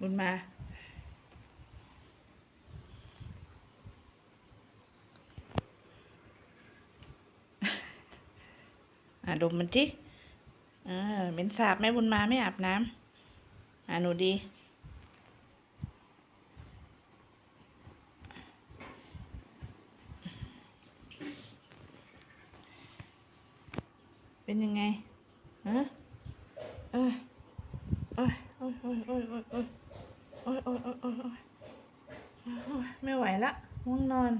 บุญมา อ่าดมมันที่อ่าเป็นสาบไม่บุญมาไม่อาบน้ำอาหนูดี เป็นยังไงฮะเออเออเออเออเออ โอ้ยโอ้ยโอ้ยโอ้ยไม่ไหวละง่วงนอน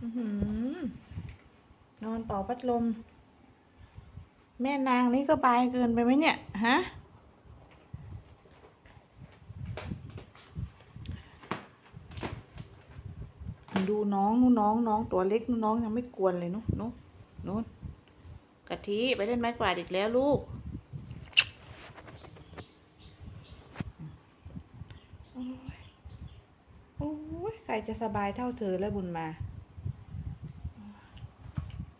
อนอนเป่าพัดลม แม่นางนี่ก็บายเกินไปไหมเนี่ย ฮะ ดูน้องนู้นน้องน้องตัวเล็กนู้นน้องยังไม่กวนเลยนู้นนู้นนู้นกะทิไปเล่นไม้กวาดอีกแล้วลูกโอ้ยโอ้ยใครจะสบายเท่าเธอแล้วบุญมา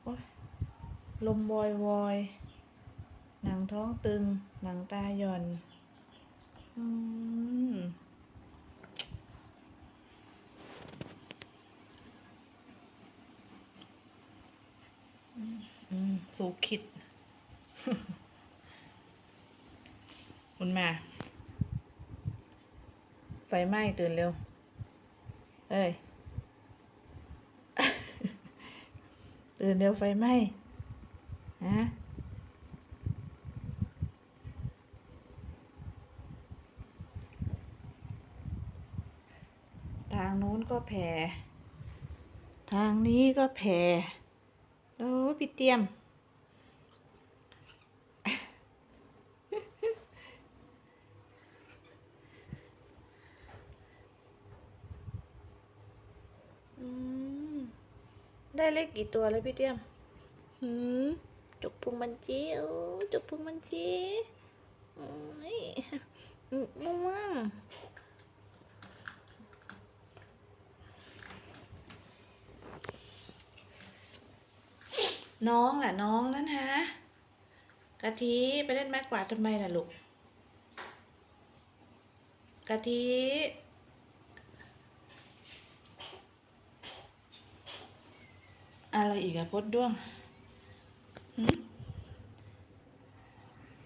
โอ้ยลมวอยวอยหนังท้องตึง หนังตาหย่อน อืมสูคิด คุณมา ไฟไหม้ตื่นเร็ว เอ้ยตื่นเร็วไฟไหม้ฮะทางนู้นก็แผ่ ทางนี้ก็แผ่โอ้ยพี่เตรียม ได้เลขกี่ตัวแล้วพี่เตรียมหืมจุกพุงมันจีโอ้จุกพุงมันจีโอ้ยอืมม่วงน้องล่ะน้องนั่นฮะกะทิไปเล่นไม้กวาดทำไมล่ะลูกกะทิ อะไรอีกอะพดด้วง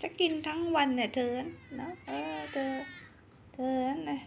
จะกินทั้งวันเนี่ยเธอเนาะเออเธอเธอนั่นนะ